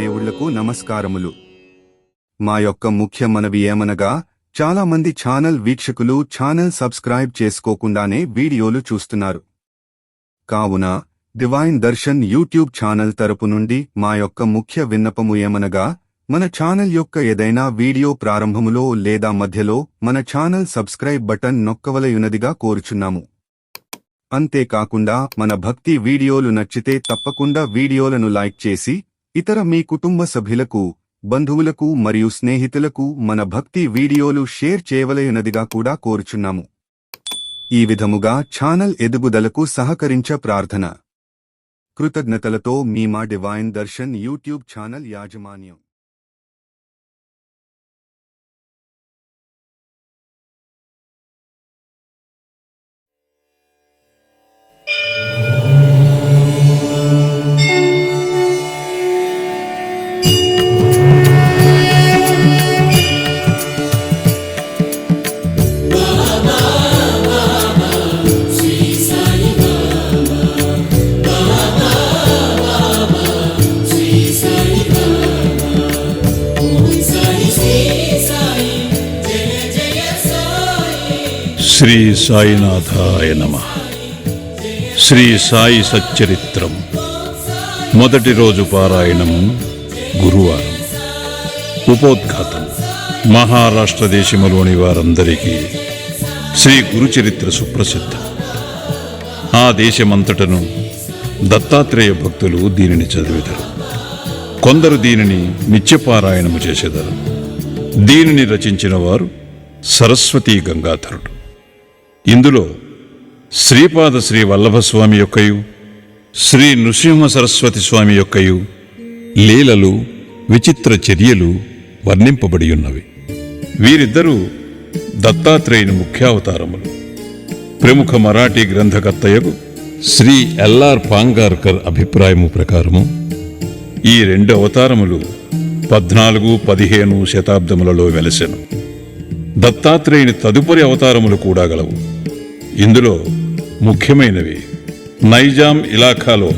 దేవుళ్ళకు నమస్కారములు. మా యొక్క ముఖ్య మనవి ఏమనగా చాలా మంది ఛానల్ వీక్షకులు ఛానల్ సబ్స్క్రైబ్ చేసుకోకుండానే వీడియోలు చూస్తున్నారు. కావున డివైన్ దర్శన్ యూట్యూబ్ ఛానల్ తరపు నుండి మా యొక్క ముఖ్య విన్నపము ఏమనగా మన ఛానల్ యొక్క ఏదైనా వీడియో ప్రారంభములో లేదా మధ్యలో మన ఛానల్ సబ్స్క్రైబ్ బటన్ నొక్కవలయునదిగా కోరుచున్నాము. అంతేకాకుండా మన భక్తి వీడియోలు నచ్చితే తప్పకుండా వీడియోలను లైక్ చేసి ఇతర మీ కుటుంబ సభ్యులకు బంధువులకు మరియు స్నేహితులకు మన భక్తి వీడియోలు షేర్ చేయవలయనదిగా కూడా కోరుచున్నాము. ఈ విధముగా ఛానల్ ఎదుగుదలకు సహకరించ ప్రార్థన. కృతజ్ఞతలతో మీ మా డివైన్ దర్శన్ యూట్యూబ్ ఛానల్ యాజమాన్యం. శ్రీ సాయినాథాయ నమ. శ్రీ సాయి సచ్చరిత్రం. మొదటి రోజు పారాయణం గురువారం. ఉపోద్ఘాతం. మహారాష్ట్ర దేశములోని వారందరికీ శ్రీ గురుచరిత్ర సుప్రసిద్ధం. ఆ దేశమంతటను దత్తాత్రేయ భక్తులు దీనిని చదివెదరు. కొందరు దీనిని నిత్యపారాయణము చేసేదారు. దీనిని రచించిన వారు సరస్వతీ గంగాధరుడు. ఇందులో శ్రీపాద శ్రీ వల్లభస్వామి యొక్కయు శ్రీ నృసింహ సరస్వతి స్వామి యొక్కయు లీలలు విచిత్ర చర్యలు వర్ణింపబడి ఉన్నవి. వీరిద్దరూ దత్తాత్రేయుని ముఖ్యావతారములు. ప్రముఖ మరాఠీ గ్రంథకర్తయగు శ్రీ ఎల్ఆర్ పాంగార్కర్ అభిప్రాయము ప్రకారము ఈ రెండు అవతారములు పద్నాలుగు పదిహేను శతాబ్దములలో వెలసెను. దత్తాత్రేయుని తదుపరి అవతారములు కూడా గలవు. ఇందులో ముఖ్యమైనవి నైజాం ఇలాఖాలో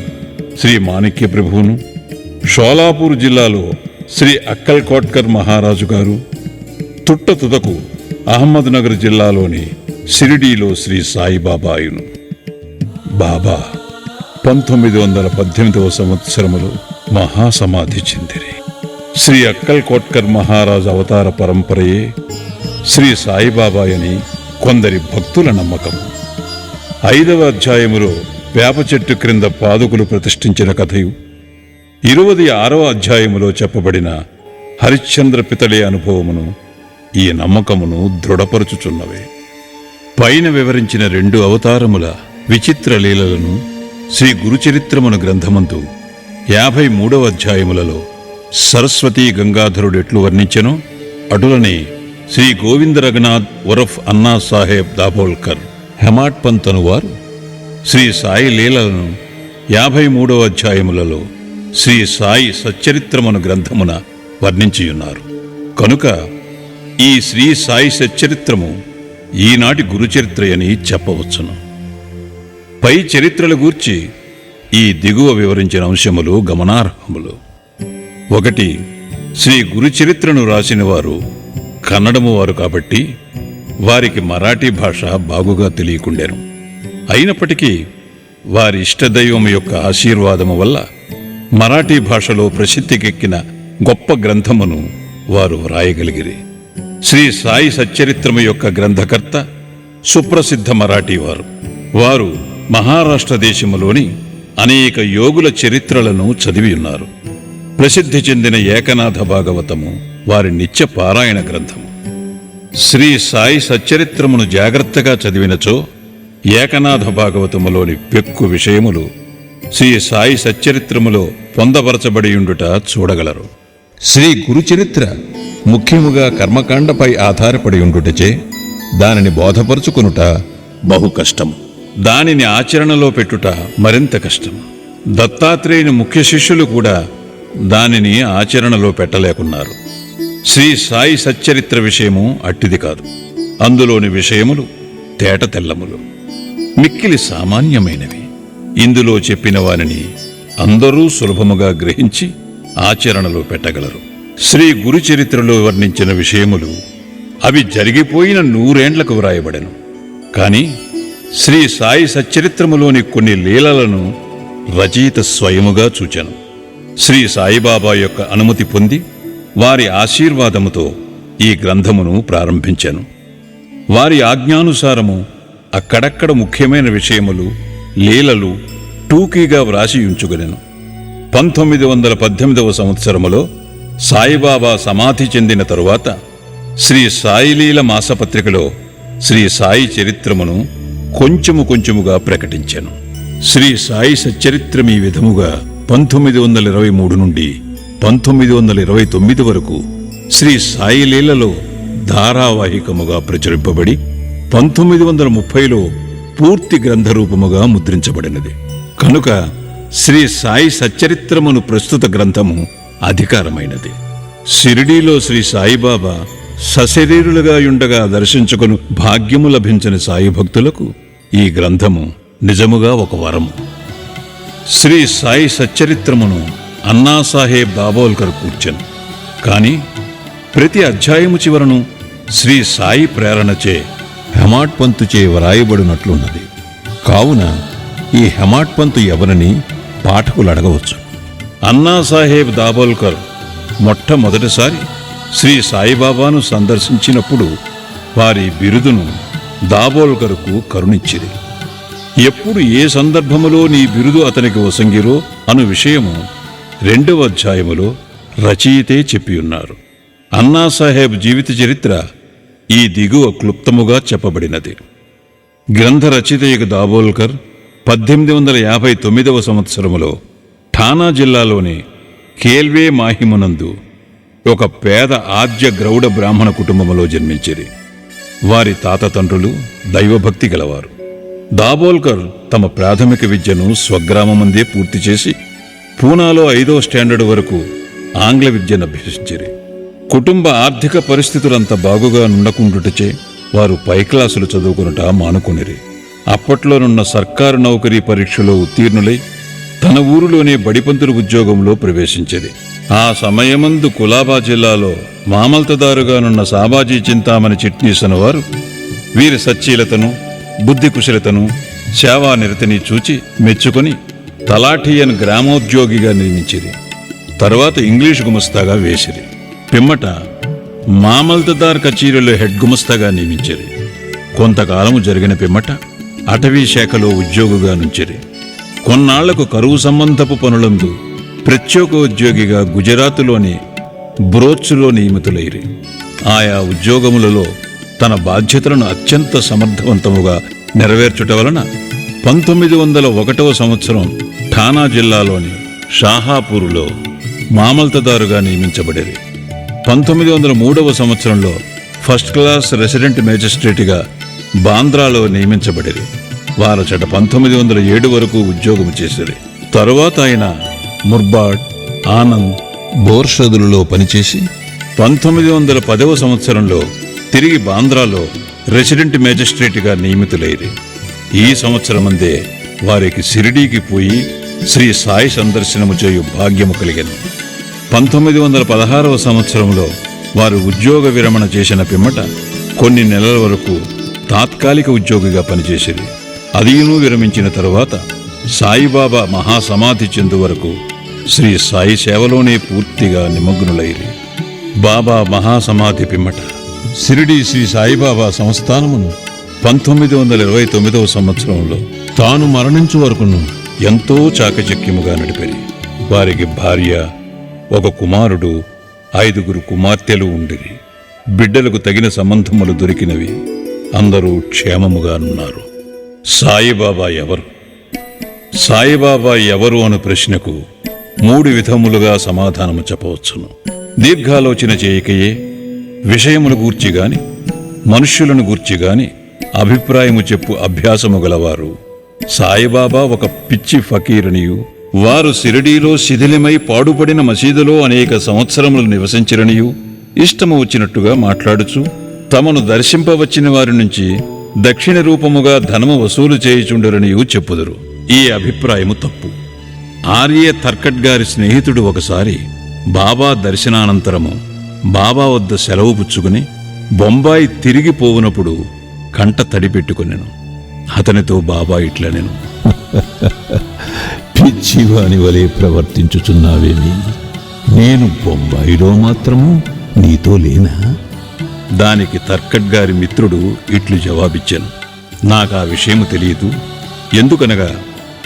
శ్రీ మాణిక్య ప్రభువును షోలాపూర్ జిల్లాలో శ్రీ అక్కల్ కోట్కర్ మహారాజు గారు తుట్ట తుదకు అహ్మద్ నగర్ జిల్లాలోని షిరిడీలో శ్రీ సాయిబాబాయును బాబా పంతొమ్మిది వందల పద్దెనిమిదవ సంవత్సరములో మహాసమాధి చెందిరి. శ్రీ అక్కల్ కోట్కర్ మహారాజు అవతార పరంపరయే శ్రీ సాయిబాబాయని కొందరి భక్తుల నమ్మకం. ఐదవ అధ్యాయములో వేప చెట్టు క్రింద పాదుకులు ప్రతిష్ఠించిన కథయు. ఇరువది ఆరవ అధ్యాయములో చెప్పబడిన హరిశ్చంద్ర పితళి అనుభవమును ఈ నమ్మకమును దృఢపరుచుచున్నవే. పైన వివరించిన రెండు అవతారముల విచిత్ర లీలలను శ్రీ గురుచరిత్రమును గ్రంథమందు యాభై మూడవ అధ్యాయములలో సరస్వతీ గంగాధరుడు ఎట్లు వర్ణించెనో అటులనే శ్రీ గోవింద రఘునాథ్ ఉరఫ్ అన్నా సాహెబ్ దాబోల్కర్ హెమాట్ పంత్ అనువారు శ్రీ సాయి లీలలను యాభై మూడవ అధ్యాయములలో శ్రీ సాయి సచ్చరిత్రమును గ్రంథమున వర్ణించియున్నారు. కనుక ఈ శ్రీ సాయి సచ్చరిత్రము ఈనాటి గురుచరిత్రయని చెప్పవచ్చును. పై చరిత్రల గూర్చి ఈ దిగువ వివరించిన అంశములు గమనార్హములు. ఒకటి శ్రీ గురుచరిత్రను రాసిన వారు కన్నడము వారు కాబట్టి వారికి మరాఠీ భాష బాగుగా తెలియకుండెను. అయినప్పటికీ వారి ఇష్టదైవం యొక్క ఆశీర్వాదము వల్ల మరాఠీ భాషలో ప్రసిద్ధికెక్కిన గొప్ప గ్రంథమును వారు వ్రాయగలిగిరి. శ్రీ సాయి సచ్చరిత్రము యొక్క గ్రంథకర్త సుప్రసిద్ధ మరాఠీ వారు. వారు మహారాష్ట్ర దేశములోని అనేక యోగుల చరిత్రలను చదివి ఉన్నారు. ప్రసిద్ధి చెందిన ఏకనాథ భాగవతము వారి నిత్య పారాయణ గ్రంథము. శ్రీ సాయి సచ్చరిత్రమును జాగ్రత్తగా చదివినచో ఏకనాథ భాగవతములోని పెక్కు విషయములు శ్రీ సాయి సచ్చరిత్రములో పొందపరచబడియుండుట చూడగలరు. శ్రీ గురుచరిత్ర ముఖ్యముగా కర్మకాండపై ఆధారపడి ఉండుటచే దానిని బోధపరుచుకునుట బహు కష్టము. దానిని ఆచరణలో పెట్టుట మరింత కష్టం దత్తాత్రేయుని ముఖ్య శిష్యులు కూడా దానిని ఆచరణలో పెట్టలేకున్నారు. శ్రీ సాయి సచ్చరిత్ర విషయము అట్టిది కాదు. అందులోని విషయములు తేట తెల్లములు. మిక్కిలి సామాన్యమైనవి. ఇందులో చెప్పిన వారిని అందరూ సులభముగా గ్రహించి ఆచరణలో పెట్టగలరు. శ్రీ గురు చరిత్రలో వర్ణించిన విషయములు అవి జరిగిపోయిన నూరేండ్లకు వ్రాయబడెను. కాని శ్రీ సాయి సచ్చరిత్రములోని కొన్ని లీలలను రచయిత స్వయముగా చూచాను. శ్రీ సాయిబాబా యొక్క అనుమతి పొంది వారి ఆశీర్వాదముతో ఈ గ్రంథమును ప్రారంభించాను. వారి ఆజ్ఞానుసారము అక్కడక్కడ ముఖ్యమైన విషయములు లీలలు టూకీగా వ్రాసి ఉంచుకొనెను. పంతొమ్మిది వందల పద్దెనిమిదవ సంవత్సరములో సాయిబాబా సమాధి చెందిన తరువాత శ్రీ సాయిలీల మాసపత్రికలో శ్రీ సాయి చరిత్రమును కొంచెము కొంచెముగా ప్రకటించాను. శ్రీ సాయి సచ్చరిత్రం ఈ విధముగా పంతొమ్మిది వందల ఇరవై మూడు నుండి పంతొమ్మిది వందల ఇరవై తొమ్మిది వరకు శ్రీ సాయిలీలలో ధారావాహికముగా ప్రచురింపబడి పంతొమ్మిది వందల ముప్పైలో పూర్తి గ్రంథరూపముగా ముద్రించబడినది. కనుక శ్రీ సాయి సచ్చరిత్రమును ప్రస్తుత గ్రంథము అధికారమైనది. షిరిడీలో శ్రీ సాయిబాబా సశరీరులుగా ఉండగా దర్శించుకుని భాగ్యము లభించిన సాయి భక్తులకు ఈ గ్రంథము నిజముగా ఒక వరము. శ్రీ సాయి సచ్చరిత్రమును అన్నాసాహెబ్ దాబోల్కర్ కూర్చెను. కానీ ప్రతి అధ్యాయము చివరను శ్రీ సాయి ప్రేరణచే హెమాట్ పంతుచే వ్రాయబడినట్లున్నది. కావున ఈ హెమాట్ పంతు ఎవరని పాఠకులు అడగవచ్చు. అన్నాసాహెబ్ దాబోల్కర్ మొట్టమొదటిసారి శ్రీ సాయిబాబాను సందర్శించినప్పుడు వారి బిరుదును దాబోల్కర్కు కరుణించింది ఎప్పుడు ఏ సందర్భములో నీ బిరుదు అతనికి వసంగిరో అను విషయము రెండవ అధ్యాయములో రచయితే చెప్పియున్నారు. అన్నాసాహెబ్ జీవిత చరిత్ర ఈ దిగువ క్లుప్తముగా చెప్పబడినది. గ్రంథ రచయితయకు దాబోల్కర్ పద్దెనిమిది వందల యాభై తొమ్మిదవ సంవత్సరములో ఠానా జిల్లాలోని కేల్వే మాహిమునందు ఒక పేద ఆద్య గ్రౌడ బ్రాహ్మణ కుటుంబములో జన్మించిరి. వారి తాత తండ్రులు దైవభక్తి గలవారు. దాబోల్కర్ తమ ప్రాథమిక విద్యను స్వగ్రామమందే పూర్తి చేసి పూనాలో ఐదో స్టాండర్డ్ వరకు ఆంగ్ల విద్యను అభ్యసించిరి. కుటుంబ ఆర్థిక పరిస్థితులంత బాగుగా నుండకుండుటచే వారు పై క్లాసులు చదువుకునుట మానుకునిరి. అప్పట్లోనున్న సర్కారు నౌకరీ పరీక్షలో ఉత్తీర్ణులై తన ఊరిలోనే బడిపంతుల ఉద్యోగంలో ప్రవేశించేది. ఆ సమయమందు కులాబా జిల్లాలో మామల్తదారుగానున్న సాబాజీ చింతామణి చిట్నీసన వారు వీరి సచ్చీలతను బుద్ధి కుశలతను సేవా నిరతిని చూచి మెచ్చుకొని తలాఠియన్ గ్రామోద్యోగిగా నియమించిరి తర్వాత ఇంగ్లీష్ గుమస్తాగా వేసిరి. పిమ్మట మామల్తదార్ కచేరీలో హెడ్ గుమస్తాగా నియమించిరి. కొంతకాలము జరిగిన పిమ్మట అటవీ శాఖలో ఉద్యోగిగా నుంచిరి. కొన్నాళ్ళకు కరువు సంబంధపు పనులందు ప్రత్యేక ఉద్యోగిగా గుజరాత్లోని బ్రోచ్లో నియమితులైరి. ఆయా ఉద్యోగములలో తన బాధ్యతలను అత్యంత సమర్థవంతముగా నెరవేర్చుట వలన పంతొమ్మిది వందల ఒకటవ సంవత్సరం ఠానా జిల్లాలోని షాహాపూరులో మామల్తదారుగా నియమించబడేది. పంతొమ్మిది వందల మూడవ సంవత్సరంలో ఫస్ట్ క్లాస్ రెసిడెంట్ మేజిస్ట్రేట్గా బాంద్రాలో నియమించబడేది. వారచట పంతొమ్మిది వందల ఏడు వరకు ఉద్యోగం చేసేది. తరువాత ఆయన ముర్బాడ్ ఆనంద్ బోర్షదులలో పనిచేసి పంతొమ్మిది వందల పదవ సంవత్సరంలో తిరిగి బాంద్రాలో రెసిడెంట్ మేజిస్ట్రేట్గా నియమితులైరి ఈ సంవత్సరమందే వారికి షిరిడీకి పోయి శ్రీ సాయి సందర్శనము చేయు భాగ్యము కలిగను. పంతొమ్మిది వందల పదహారవ సంవత్సరంలో వారు ఉద్యోగ విరమణ చేసిన పిమ్మట కొన్ని నెలల వరకు తాత్కాలిక ఉద్యోగిగా పనిచేసిరి. అదీను విరమించిన తరువాత సాయిబాబా మహాసమాధి చెందు వరకు శ్రీ సాయి సేవలోనే పూర్తిగా నిమగ్నులైరి బాబా మహాసమాధి పిమ్మట షిరిడి శ్రీ సాయిబాబా సంస్థానమును పంతొమ్మిది వందల ఇరవై తొమ్మిదవ సంవత్సరంలో తాను మరణించు వరకును ఎంతో చాకచక్యముగా నడిపేది వారికి భార్య ఒక కుమారుడు ఐదుగురు కుమార్తెలు ఉండిరి. బిడ్డలకు తగిన సంబంధములు దొరికినవి. అందరూ క్షేమముగానున్నారు. సాయిబాబా ఎవరు? సాయిబాబా ఎవరు అను ప్రశ్నకు మూడు విధములుగా సమాధానము చెప్పవచ్చును. దీర్ఘాలోచన చేయకయే విషయమును గూర్చి గాని మనుష్యులను గూర్చి గాని అభిప్రాయము చెప్పు అభ్యాసము గలవారు. సాయిబాబా ఒక పిచ్చి ఫకీరనియు. వారు సిరిడీలో శిథిలమై పాడుపడిన మసీదులో అనేక సంవత్సరములు నివసించిరనియు. ఇష్టము వచ్చినట్టుగా మాట్లాడుచు తమను దర్శింపవచ్చిన వారి నుంచి దక్షిణ రూపముగా ధనము వసూలు చేయుచుండరనియు చెప్పుదురు. ఈ అభిప్రాయము తప్పు. ఆర్య తర్కట్ గారి స్నేహితుడు ఒకసారి బాబా దర్శనానంతరము బాబా వద్ద సెలవు పుచ్చుకుని బొంబాయి తిరిగి పోవునప్పుడు కంట తడి పెట్టుకున్నాను. అతనితో బాబా ఇట్లా నేను పిచ్చివాని వలె ప్రవర్తించుచున్నావేమి? నేను బొంబాయిలో మాత్రము నీతో లేనా? దానికి తర్కట్ గారి మిత్రుడు ఇట్లు జవాబిచ్చాను. నాకు ఆ విషయం తెలియదు. ఎందుకనగా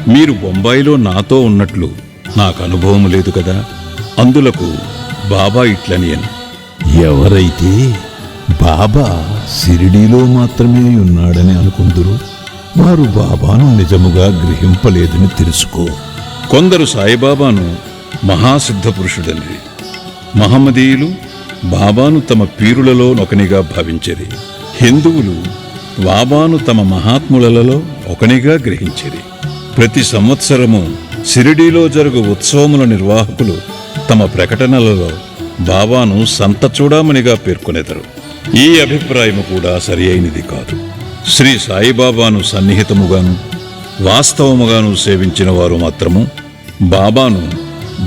మీరు బొంబాయిలో నాతో ఉన్నట్లు నాకు అనుభవం లేదు కదా. అందులకు బాబా ఇట్లని అని ఎవరైతే బాబా సిరిడీలో మాత్రమే ఉన్నాడని అనుకుందరు వారు బాబాను నిజముగా గ్రహింపలేదని తెలుసుకో. కొందరు సాయిబాబాను మహాసిద్ధ పురుషుడని మహమ్మదీయులు బాబాను తమ పీరులలో ఒకనిగా భావించేది హిందువులు బాబాను తమ మహాత్ములలో ఒకనిగా గ్రహించేది ప్రతి సంవత్సరము సిరిడీలో జరుగు ఉత్సవముల నిర్వాహకులు తమ ప్రకటనలలో బాబాను సంత చూడమనిగా పేర్కొనేదరు ఈ అభిప్రాయము కూడా సరి అయినది కాదు. శ్రీ సాయిబాబాను సన్నిహితముగాను వాస్తవముగాను సేవించిన వారు మాత్రము బాబాను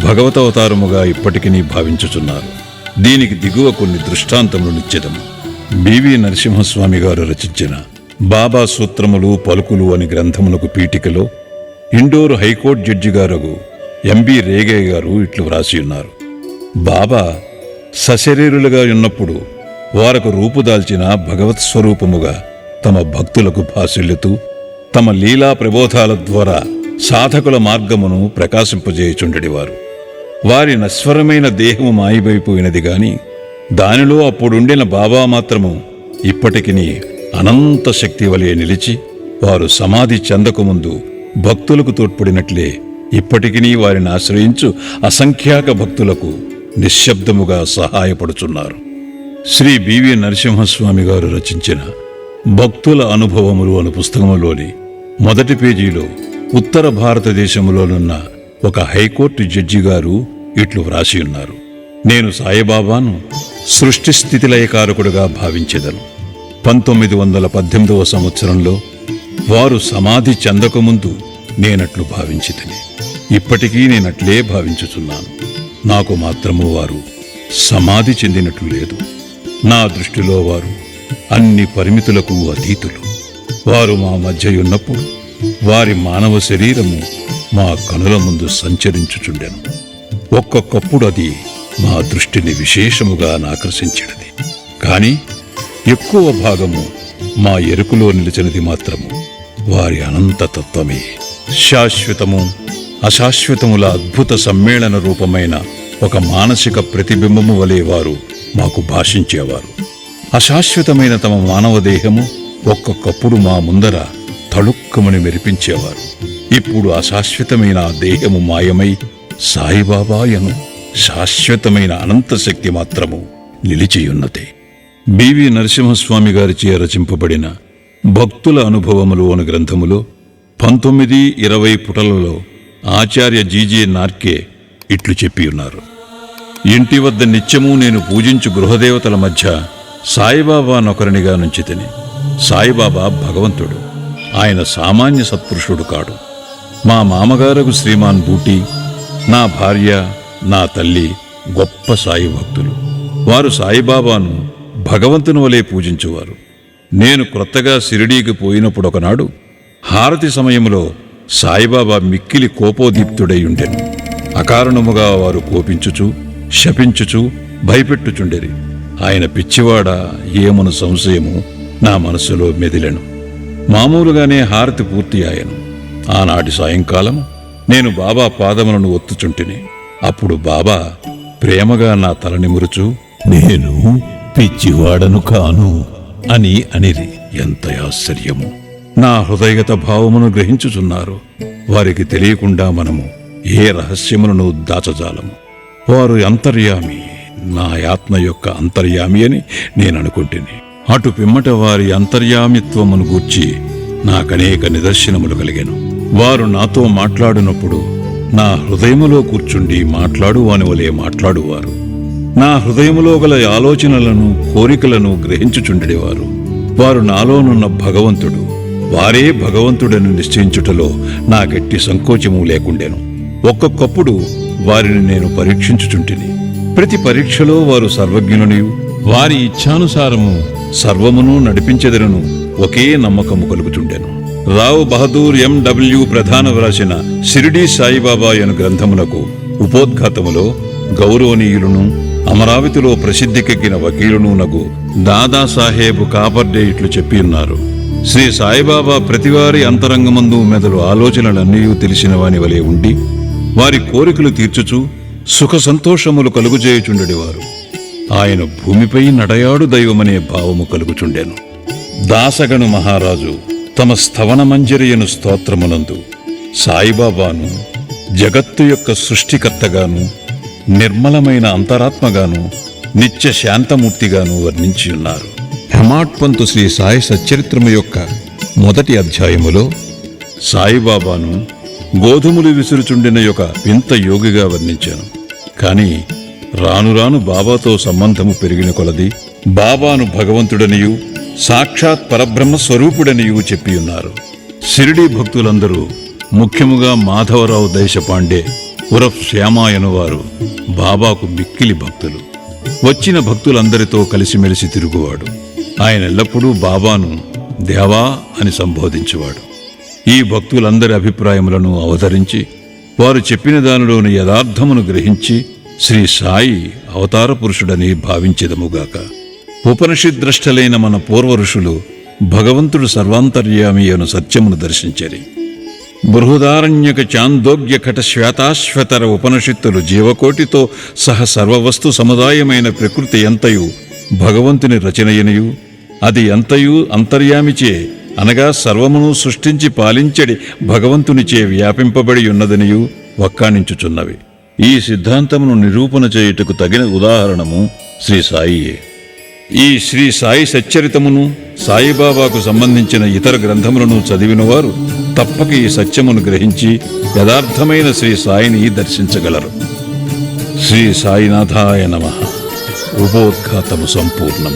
భగవతవతారముగా ఇప్పటికీ భావించుచున్నారు. దీనికి దిగువ కొన్ని దృష్టాంతములు నిత్యదము బివి నరసింహస్వామి గారు రచించిన బాబా సూత్రములు పలుకులు అని గ్రంథమునకు పీఠికలో ఇండోర్ హైకోర్టు జడ్జి గారు ఎంబి రేగయ్య గారు ఇట్లు వ్రాసి ఉన్నారు. బాబా సశరీరులుగా ఉన్నప్పుడు వారకు రూపుదాల్చిన భగవత్ స్వరూపముగా తమ భక్తులకు భాసిల్లుతూ తమ లీలా ప్రబోధాల ద్వారా సాధకుల మార్గమును ప్రకాశింపజేయుచుండెడివారు. వారి నశ్వరమైన దేహము మాయమైపోయినది గాని దానిలో అప్పుడుండిన బాబా మాత్రము ఇప్పటికిని అనంత శక్తి వలె నిలిచి వారు సమాధి చెందకముందు భక్తులకు తోడ్పడినట్లే ఇప్పటికినీ వారిని ఆశ్రయించు అసంఖ్యాక భక్తులకు నిశ్శబ్దముగా సహాయపడుచున్నారు. శ్రీ బివి నరసింహస్వామి గారు రచించిన భక్తుల అనుభవములు అను పుస్తకములోని మొదటి పేజీలో ఉత్తర భారతదేశంలోనున్న ఒక హైకోర్టు జడ్జి గారు ఇట్లు వ్రాసి ఉన్నారు నేను సాయిబాబాను సృష్టి స్థితిలయకారకుడుగా భావించెదను. పంతొమ్మిది వందల పద్దెనిమిదవ సంవత్సరంలో వారు సమాధి చెందకముందు నేనట్లు భావించితిని. ఇప్పటికీ నేనట్లే భావించుచున్నాను. నాకు మాత్రము వారు సమాధి చెందినట్లు లేదు. నా దృష్టిలో వారు అన్ని పరిమితులకు అతీతులు. వారు మా మధ్య ఉన్నప్పుడు వారి మానవ శరీరము మా కనుల ముందు సంచరించుచుండెను. ఒక్కొక్కప్పుడు అది మా దృష్టిని విశేషముగా ఆకర్షించినది కాని ఎక్కువ భాగము మా ఎరుకులో నిలిచినది మాత్రము వారి అనంత తత్వమే. శాశ్వతము అశాశ్వతముల అద్భుత సమ్మేళన రూపమైన ఒక మానసిక ప్రతిబింబము వలె వారు మాకు భాషించేవారు. అశాశ్వతమైన తమ మానవ దేహము ఒక్కొక్కప్పుడు మా ముందర తళుక్కుమని మెరిపించేవారు. ఇప్పుడు అశాశ్వతమైన దేహము మాయమై సాయిబాబాయను శాశ్వతమైన అనంత శక్తి మాత్రము నిలిచియున్నదే. బివి నరసింహస్వామి గారిచే రచింపబడిన భక్తుల అనుభవములు అను గ్రంథములో పంతొమ్మిది ఇరవై పుటలలో ఆచార్య జీజే నార్కే ఇట్లు చెప్పి ఉన్నారు. ఇంటి వద్ద నిత్యము నేను పూజించు గృహదేవతల మధ్య సాయిబాబా నొకరినిగా నుంచి తిని సాయిబాబా భగవంతుడు. ఆయన సామాన్య సత్పురుషుడు కాడు. మా మామగారకు శ్రీమాన్ బూటి నా భార్య నా తల్లి గొప్ప సాయి భక్తులు. వారు సాయిబాబాను భగవంతుని వలె పూజించువారు. నేను క్రొత్తగా సిరిడీకి పోయినప్పుడు ఒకనాడు హారతి సమయంలో సాయిబాబా మిక్కిలి కోపోదీప్తుడై ఉండెను అకారణముగా వారు కోపించుచు శపించుచు భయపెట్టుచుండెరి. ఆయన పిచ్చివాడ ఏమను సంశయము నా మనసులో మెదిలెను. మామూలుగానే హారతి పూర్తి ఆయను ఆనాటి సాయంకాలం నేను బాబా పాదములను ఒత్తుచుంటిని. అప్పుడు బాబా ప్రేమగా నా తల నిమురుచు నేను పిచ్చివాడను కాను అని అనిరి. ఎంత ఆశ్చర్యము! నా హృదయగత భావమును గ్రహించుచున్నారు. వారికి తెలియకుండా మనము ఏ రహస్యములను దాచజాలము. వారు అంతర్యామి నా ఆత్మ యొక్క అంతర్యామి అని నేను అనుకుంటుని అటు పిమ్మట వారి అంతర్యామిత్వమును గూర్చి నాకనేక నిదర్శనములు కలిగాను. వారు నాతో మాట్లాడినప్పుడు నా హృదయములో కూర్చుండి మాట్లాడువాని వలె మాట్లాడువారు. నా హృదయములో గల ఆలోచనలను కోరికలను గ్రహించుచుండేవారు. వారు నాలోనున్న భగవంతుడు. వారే భగవంతుడని నిశ్చయించుటలో నాకెట్టి సంకోచము లేకుండెను. ఒక్కొక్కప్పుడు వారిని నేను పరీక్షించుచుంటిని. ప్రతి పరీక్షలో వారు సర్వజ్ఞులనియు. వారి ఇచ్ఛానుసారము సర్వమును నడిపించెదరను ఒకే నమ్మకము కలుగుచుండెను. రావు బహదూర్ ఎండబ్ల్యూ ప్రధాన వ్రాసిన షిరిడీ సాయిబాబా అను గ్రంథమునకు ఉపోద్ఘాతములో గౌరవనీయులను అమరావతిలో ప్రసిద్ధికెక్కిన వకీలును నగు దాదాసాహేబు కాపర్డే ఇట్లు చెప్పి ఉన్నారు శ్రీ సాయిబాబా ప్రతివారి అంతరంగమందు మెదలు ఆలోచనలన్నీ తెలిసిన వాని వలె ఉండి వారి కోరికలు తీర్చుచు సుఖ సంతోషములు కలుగుచేయుచుండెడివారు ఆయన భూమిపై నడయాడు దైవమనే భావము కలుగుచుండెను. దాసగను మహారాజు తమ స్థవన మంజరియను స్తోత్రమునందు సాయిబాబాను జగత్తు యొక్క సృష్టికర్తగాను నిర్మలమైన అంతరాత్మగాను నిత్య శాంతమూర్తిగాను వర్ణించి ఉన్నారు హెమాట్పంతు శ్రీ సాయి సచ్చరిత్రము యొక్క మొదటి అధ్యాయములో సాయిబాబాను గోధుమలు విసురుచుండిన యొక్క వింత యోగిగా వర్ణించాను. కాని రాను రాను బాబాతో సంబంధము పెరిగిన కొలది బాబాను భగవంతుడనియు సాక్షాత్ పరబ్రహ్మ స్వరూపుడనియు చెప్పి ఉన్నారు. షిరిడీ భక్తులందరూ ముఖ్యముగా మాధవరావు దేశపాండే ఉరఫ్ శ్యామాయను వారు బాబాకు మిక్కిలి భక్తులు. వచ్చిన భక్తులందరితో కలిసిమెలిసి తిరుగువాడు. ఆయన ఎల్లప్పుడూ బాబాను దేవా అని సంబోధించేవాడు. ఈ భక్తులందరి అభిప్రాయములను అవతరించి వారు చెప్పిన దానిలోని యథార్థమును గ్రహించి శ్రీ సాయి అవతార పురుషుడని భావించదముగాక. ఉపనిషిద్రష్టలైన మన పూర్వఋషులు భగవంతుడు సర్వాంతర్యామి అను సత్యమును దర్శించరి. బృహదారణ్యక చాందోగ్య కట శ్వేతాశ్వతర ఉపనిషత్తులు జీవకోటితో సహ సర్వవస్తు సముదాయమైన ప్రకృతి ఎంతయు భగవంతుని రచనయనియు? అది ఎంతయు అంతర్యామిచే. అనగా సర్వమును సృష్టించి పాలించడి భగవంతునిచే వ్యాపింపబడి ఉన్నదనియు వక్కాణించుచున్నవి. ఈ సిద్ధాంతమును నిరూపణ చేయుటకు తగిన ఉదాహరణము శ్రీ సాయియే. ఈ శ్రీ సాయి సచ్చరితమును సాయిబాబాకు సంబంధించిన ఇతర గ్రంథములను చదివినవారు తప్పక ఈ సత్యమును గ్రహించి యథార్థమైన శ్రీ సాయిని దర్శించగలరు. శ్రీ సాయినాథాయ నమ. ఉపోద్ఘాతము సంపూర్ణం.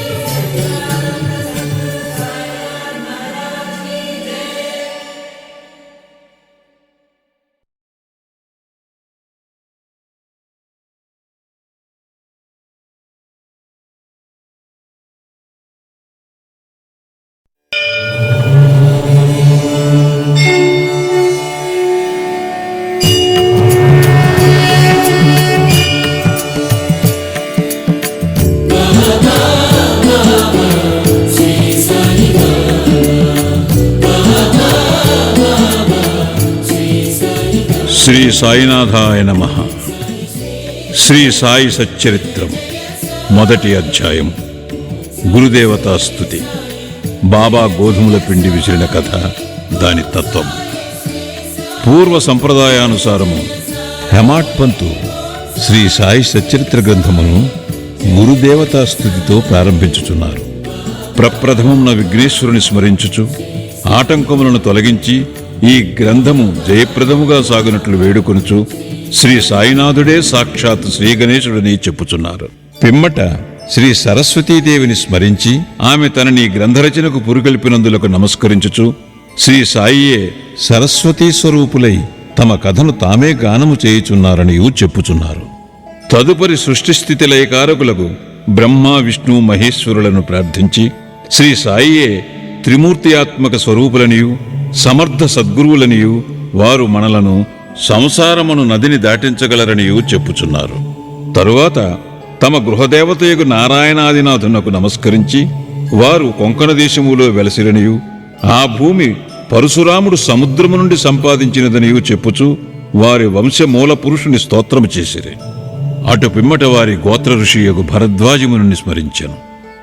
శ్రీ సాయినాథాయ నమ. శ్రీ సాయి సచ్చరిత్రం మొదటి అధ్యాయం. గురుదేవతా స్థుతి బాబా గోధుమల పిండి విసిరిన కథ దాని తత్వం. పూర్వ సంప్రదాయానుసారము హెమాట్ పంతు శ్రీ సాయి సచ్చరిత్ర గ్రంథమును గురుదేవతా స్థుతితో ప్రారంభించుచున్నారు. ప్రప్రథమమున విఘ్నేశ్వరుని స్మరించుచు ఆటంకములను తొలగించి ఈ గ్రంథము జయప్రదముగా సాగునట్లు వేడుకొనుచు శ్రీ సాయినాథుడే సాక్షాత్ శ్రీ గణేశుడని చెప్పుచున్నారు. పిమ్మట శ్రీ సరస్వతీదేవిని స్మరించి ఆమె తనని గ్రంథరచనకు పురుగొల్పినందులకు నమస్కరించుచు శ్రీ సాయియే సరస్వతీ స్వరూపులై తమ కథను తామే గానము చేయుచున్నారని చెప్పుచున్నారు. తదుపరి సృష్టి స్థితి లయకారకులకు బ్రహ్మ విష్ణు మహేశ్వరులను ప్రార్థించి శ్రీ సాయియే త్రిమూర్తియాత్మక స్వరూపులనియు సమర్థ సద్గురువులనియు వారు మనలను సంసారమును నదిని దాటించగలరనియు చెప్పుచున్నారు. తరువాత తమ గృహదేవతయకు నారాయణాదినాథునకు నమస్కరించి వారు కొంకణ దేశములో వెలసిరనియు ఆ భూమి పరశురాముడు సముద్రము నుండి సంపాదించినదనియు చెప్పుచు వారి వంశమూల పురుషుని స్తోత్రము చేసిరి. అటు పిమ్మట వారి గోత్ర ఋషియకు భరద్వాజముని స్మరించెను.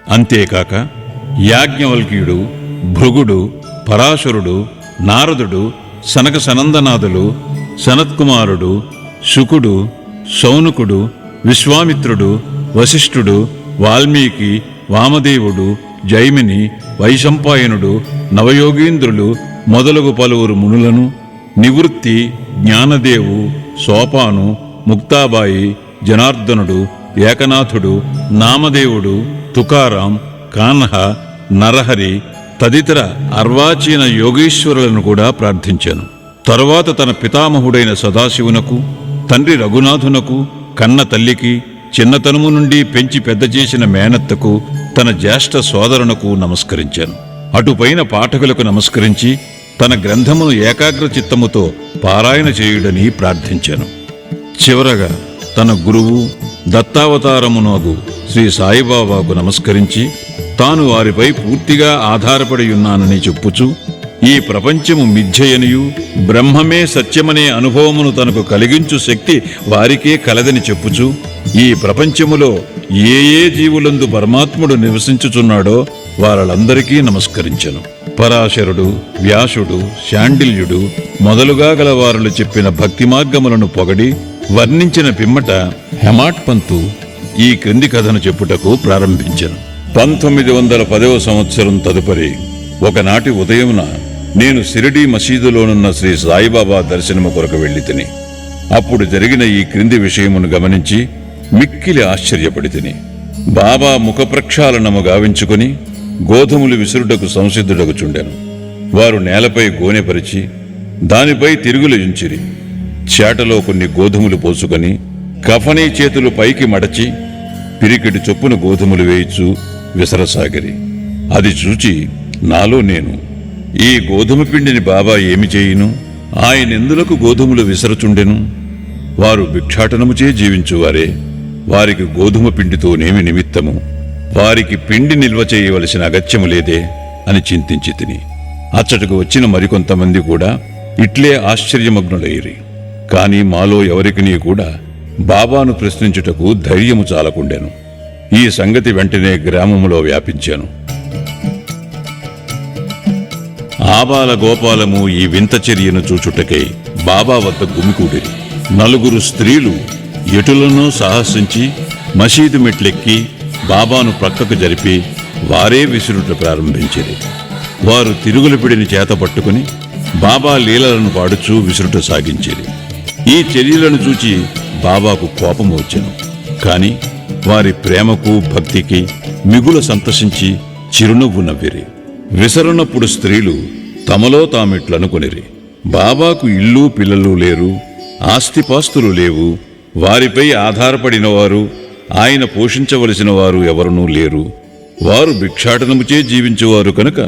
అంతేకాక యాజ్ఞవల్క్యుడు భృగుడు పరాశరుడు నారదుడు సనక సనందనాథులు సనత్కుమారుడు శుకుడు శౌనకుడు విశ్వామిత్రుడు వశిష్ఠుడు వాల్మీకి వామదేవుడు జైమిని వైశంపాయనుడు నవయోగీంద్రులు మొదలగు పలువురు మునులను నివృత్తి జ్ఞానదేవు సోపాను ముక్తాబాయి జనార్దనుడు ఏకనాథుడు నామదేవుడు తుకారాం కాన్హ నరహరి తదితర అర్వాచీన యోగీశ్వరులను కూడా ప్రార్థించాను. తరువాత తన పితామహుడైన సదాశివునకు తండ్రి రఘునాథునకు కన్న తల్లికి చిన్నతనము నుండి పెంచి పెద్ద చేసిన మేనత్తకు తన జ్యేష్ఠ సోదరునకు నమస్కరించాను. అటుపైన పాఠకులకు నమస్కరించి తన గ్రంథమును ఏకాగ్ర చిత్తముతో పారాయణ చేయుడని ప్రార్థించాను. చివరగా తన గురువు దత్తావతారమునగు శ్రీ సాయిబాబాకు నమస్కరించి తాను వారిపై పూర్తిగా ఆధారపడి ఉన్నానని చెప్పుచు ఈ ప్రపంచము మిథ్యయనియు బ్రహ్మమే సత్యమనే అనుభవమును తనకు కలిగించు శక్తి వారికే కలదని చెప్పుచు ఈ ప్రపంచములో ఏ ఏ జీవులందు పరమాత్ముడు నివసించుచున్నాడో వారలందరికీ నమస్కరించను. పరాశరుడు వ్యాసుడు శాండిల్యుడు మొదలుగా గలవారులు చెప్పిన భక్తి మార్గములను పొగడి వర్ణించిన పిమ్మట హెమాట్ పంతు ఈ క్రింది కథను చెప్పుటకు ప్రారంభించను. పంతొమ్మిది వందల పదవ సంవత్సరం తదుపరి ఒకనాటి ఉదయమున నేను సిరిడి మసీదులోనున్న శ్రీ సాయిబాబా దర్శనము కొరకు వెళ్ళి తిని అప్పుడు జరిగిన ఈ క్రింది విషయమును గమనించి మిక్కిలి ఆశ్చర్యపడి తిని బాబా ముఖ ప్రక్షాళనము గావించుకుని గోధుమలు విసురుటకు సంసిద్ధుడకు చుండెను వారు నేలపై గోనెపరిచి దానిపై తిరుగులు ఉంచిరి చేటలో కొన్ని గోధుమలు పోసుకొని కఫనీ చేతులు పైకి మడచి పిరికిటి చొప్పున గోధుమలు వేయిచు విసరసాగిరి. అది చూచి నాలో నేను ఈ గోధుమ పిండిని బాబా ఏమి చేయును? ఆయనెందులకు గోధుమలు విసరచుండెను? వారు భిక్షాటనముచే జీవించువారే. వారికి గోధుమ పిండితోనేమి నిమిత్తము? వారికి పిండి నిల్వ చేయవలసిన అగత్యము లేదే అని చింతించి తిని. అచ్చటకు వచ్చిన మరికొంతమంది కూడా ఇట్లే ఆశ్చర్యమగ్నులయ్యి కాని మాలో ఎవరికినీ కూడా బాబాను ప్రశ్నించుటకు ధైర్యము చాలకుండెను. ఈ సంగతి వెంటనే గ్రామములో వ్యాపించాను. ఆబాల గోపాలము ఈ వింత చర్యను చూచుటకై బాబా వద్ద గుమికూడిరి. నలుగురు స్త్రీలు ఎటులను సాహసించి మసీదు మెట్లెక్కి బాబాను ప్రక్కకు జరిపి వారే విసురుట ప్రారంభించిరి. వారు తిరుగుల పిడిని చేత పట్టుకుని బాబా లీలలను పాడుచూ విసురుట సాగించిరి. ఈ చర్యలను చూచి బాబాకు కోపం వచ్చెను కాని వారి ప్రేమకు భక్తికి మిగులు సంతసించి చిరునవ్వు నవ్విరి. విసరనప్పుడు స్త్రీలు తమలో తామిట్లనుకొనిరి. బాబాకు ఇల్లు పిల్లలు లేరు ఆస్తిపాస్తులు లేవు వారిపై ఆధారపడిన వారు ఆయన పోషించవలసిన వారు ఎవరునూ లేరు. వారు భిక్షాటనముచే జీవించేవారు కనుక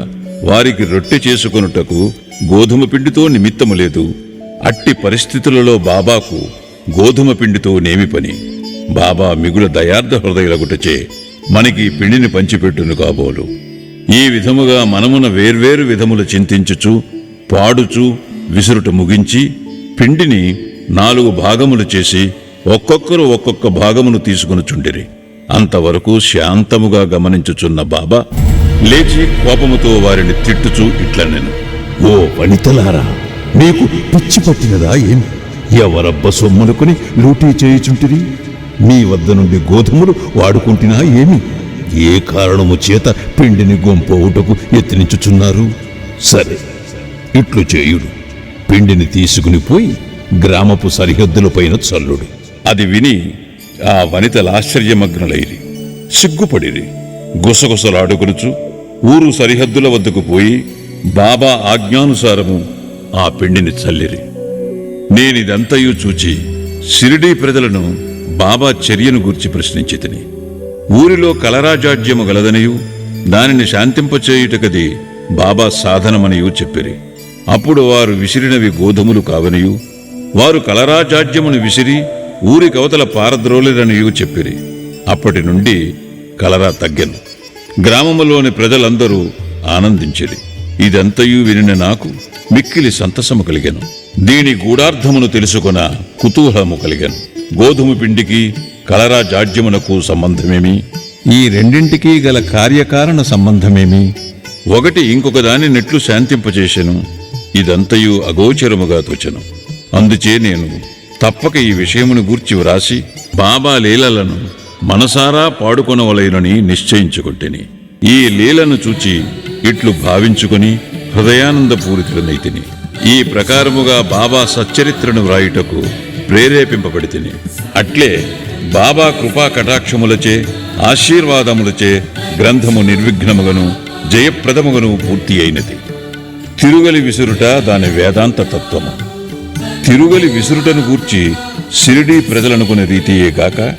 వారికి రొట్టె చేసుకొనుటకు గోధుమ పిండితో నిమిత్తము లేదు. అట్టి పరిస్థితులలో బాబాకు గోధుమ పిండితో నేమి పని. బాబా మిగుల దయార్థ హృదయలగుటచే మనకి పిండిని పంచిపెట్టును కాబోలు. ఈ విధముగా మనమున వేర్వేరు విధములు చింతించుచు పాడుచు విసురుట ముగించి పిండిని నాలుగు భాగములు చేసి ఒక్కొక్కరు ఒక్కొక్క భాగమును తీసుకుని అంతవరకు శాంతముగా గమనించుచున్న బాబా లేచి కోపముతో వారిని తిట్టుచూ ఇట్లనెను. ఓ వనితలారా మీకు పిచ్చి పట్టినదా ఏమి? ఎవరబ్బ సొమ్మునుకుని లూటీ చేయుచుంటిరి? మీ వద్ద నుండి గోధుమలు వాడుకుంటున్నా ఏమి? ఏ కారణము చేత పిండిని గొంపవుటకు యత్నించుచున్నారు సరే ఇట్లు చేయుడు. పిండిని తీసుకుని పోయి గ్రామపు సరిహద్దులపైన చల్లుడు. అది విని ఆ వనితలు ఆశ్చర్యమగ్నులైరి. సిగ్గుపడిరి. గుసగుసలాడుకొనుచు ఊరు సరిహద్దుల వద్దకు పోయి బాబా ఆజ్ఞానుసారము ఆ పిండిని చల్లిరి. నేనిదంతయు చూచి షిరిడీ ప్రజలను బాబా చర్యను గూర్చి ప్రశ్నించి తిని ఊరిలో కలరాజాడ్యము గలదనియు దానిని శాంతింపచేయుటకది బాబా సాధనమనియు చెప్పిరి. అప్పుడు వారు విసిరినవి గోధుమలు కావనియు వారు కలరాజాడ్యమును విసిరి ఊరి కవతల పారద్రోలిరనియు చెప్పిరి. అప్పటి నుండి కలరా తగ్గెను. గ్రామములోని ప్రజలందరూ ఆనందించిరి. ఇదంతయు వినిన నాకు మిక్కిలి సంతసము కలిగెను. దీని గూఢార్థమును తెలుసుకున్న కుతూహలము కలిగెను. గోధుమ పిండికి కలరా జాడ్యమునకు సంబంధమేమి? ఈ రెండింటికి గల కార్యకారణ సంబంధమేమి? ఒకటి ఇంకొక దాని నెట్లు శాంతింపచేసెను. ఇదంతయు అగోచరముగా తోచెను. అందుచే నేను తప్పక ఈ విషయమును గూర్చి వ్రాసి బాబా లీలలను మనసారా పాడుకొనవలెనని నిశ్చయించుకుంటేని. ఈ లీలను చూచి ఇట్లు భావించుకొని హృదయానందపూరితులనైతిని. ఈ ప్రకారముగా బాబా సచ్చరిత్రను వ్రాయుటకు ప్రేరేపింపబడితిని. అట్లే బాబా కృపా కటాక్షములచే ఆశీర్వాదములచే గ్రంథము నిర్విఘ్నముగను జయప్రదముగను పూర్తి అయినది. తిరుగలి విసురుట దాని వేదాంత తత్వము. తిరుగలి విసురుటను గూర్చి సిరిడి ప్రజలనుకునే రీతియే కాక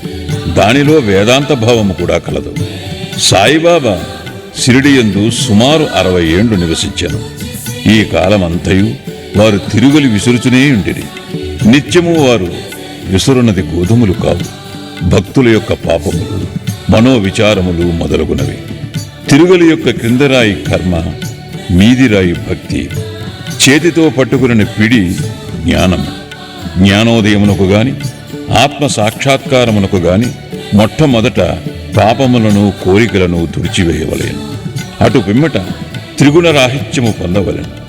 దానిలో వేదాంత భావము కూడా కలదు. సాయిబాబా సిరిడియందు సుమారు అరవై ఏండ్లు నివసించాను. ఈ కాలమంతయు వారు తిరుగలి విసురుచునే ఉండిరి. నిత్యము వారు విసురున్నది గోధుమలు కావు. భక్తుల యొక్క పాపములు మనోవిచారములు మొదలగునవి. తిరుగలి యొక్క క్రిందరాయి కర్మ మీదిరాయి భక్తి చేతితో పట్టుకుని పిడి జ్ఞానం జ్ఞానోదయమునకు గాని ఆత్మ సాక్షాత్కారమునకు గాని మొట్టమొదట పాపములను కోరికలను తుడిచివేయవలేను. అటు పిమ్మట త్రిగుణ రాహిత్యము పొందవలెను.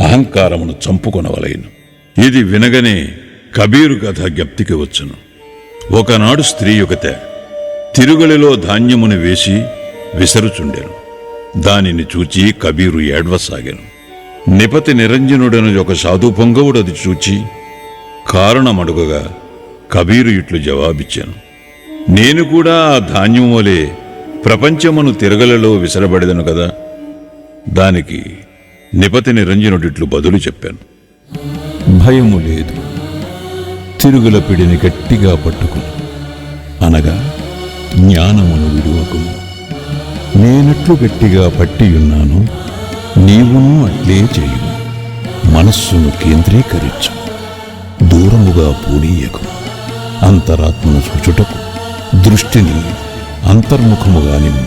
అహంకారమును చంపుకొనవలేను. ఇది వినగనే కబీరు కథ జ్ఞప్తికి వచ్చును. ఒకనాడు స్త్రీ యుగత తిరుగలిలో ధాన్యమును వేసి విసరుచుండెను. దానిని చూచి కబీరు ఏడ్వసాగాను. నిపతి నిరంజనుడను ఒక సాధు పొంగవుడు అది చూచి కారణమడుగగా కబీరు ఇట్లు జవాబిచ్చాను. నేను కూడా ఆ ధాన్యం వలె ప్రపంచమును తిరగలలో విసరబడెదను కదా? దానికి నిపతి నిరంజనుడిట్లు బదులు చెప్పాను. భయము లేదు. తిరుగుల పిడిని గట్టిగా పట్టుకుని అనగా జ్ఞానమును విడువకుము నేనట్లు గట్టిగా పట్టియున్నాను నీవును అట్లే చేయు మనస్సును కేంద్రీకరించు. దూరముగా పూనీయకు. అంతరాత్మను చూచుటకు దృష్టిని అంతర్ముఖముగా నిమ్ము.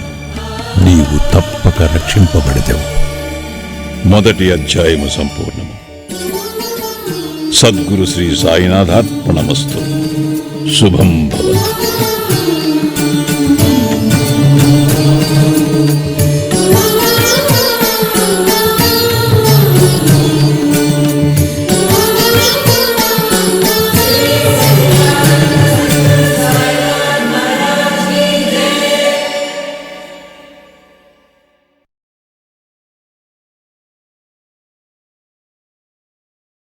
నీవు తప్పక రక్షింపబడదేవు. మొదటి అధ్యాయము సంపూర్ణము. సద్గురు శ్రీ సాయినాథార్పణమస్తు శుభం భవ